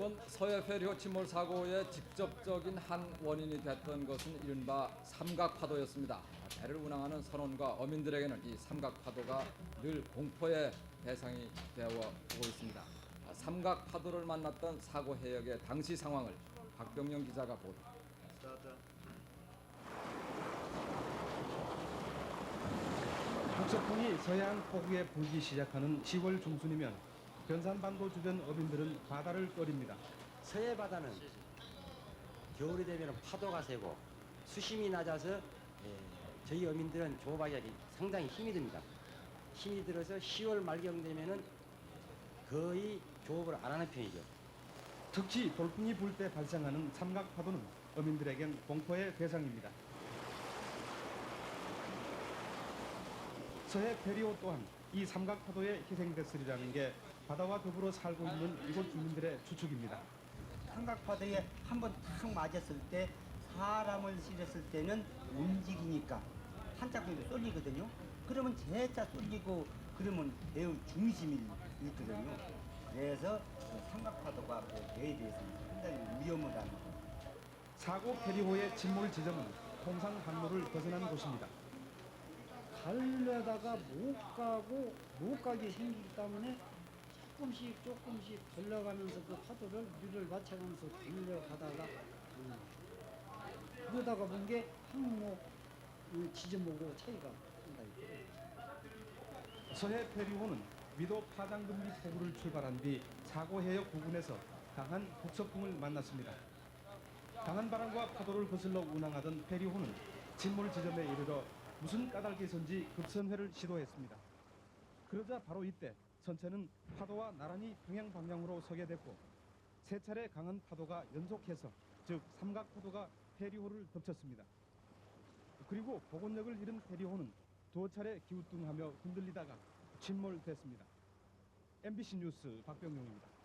이번 서해 페 리호 침몰 사고의 직접적인 한 원인이 됐던 것은 이른바 삼각파도였습니다. 배를 운항하는 선원과 어민들에게는 이 삼각파도가 늘 공포의 대상이 되어 오고 있습니다. 아, 삼각파도를 만났던 사고 해역의 당시 상황을 박병영 기자가 보도. 북서풍이 서해안 포구에 불기 시작하는 10월 중순이면 변산반도 주변 어민들은 바다를 꺼립니다. 서해 바다는 겨울이 되면 파도가 세고 수심이 낮아서 예, 저희 어민들은 조업하기 상당히 힘이 듭니다. 힘이 들어서 10월 말경 되면은 거의 조업을 안 하는 편이죠. 특히 돌풍이 불 때 발생하는 삼각파도는 어민들에겐 공포의 대상입니다. 서해 페리오 또한 이 삼각파도에 희생됐으리라는 게 바다와 더불어 살고 있는 이곳 주민들의 추측입니다. 삼각파도에 한번 탁 맞았을 때 사람을 실었을 때는 움직이니까 한짝도 쏠리거든요. 그러면 제자 쏠리고 그러면 매우 중심이 있거든요. 그래서 그 삼각파도가 그 배에 대해서 상당히 위험하다는 거. 사고 페리호의 침몰 지점은 통상 항로를 벗어난 곳입니다. 가려다가 못 가고 못 가게 생기기 때문에 조금씩 조금씩 걸려가면서 그 파도를 위를 맞춰가면서 달려가다가 음, 그러다가 본 게 항목 그 지점하고 차이가 상당히 커요. 서해 페리호는 위도 파장금리 포구를 출발한 뒤 사고 해역 부근에서 강한 북서풍을 만났습니다. 강한 바람과 파도를 거슬러 운항하던 페리호는 침몰 지점에 이르러 무슨 까닭에선지 급선회를 시도했습니다. 그러자 바로 이때 선체는 파도와 나란히 평행 방향으로 서게 됐고 세 차례 강한 파도가 연속해서 즉 삼각 파도가 페리호를 덮쳤습니다. 그리고 복원력을 잃은 페리호는 두 차례 기우뚱하며 흔들리다가 침몰됐습니다. MBC 뉴스 박병용입니다.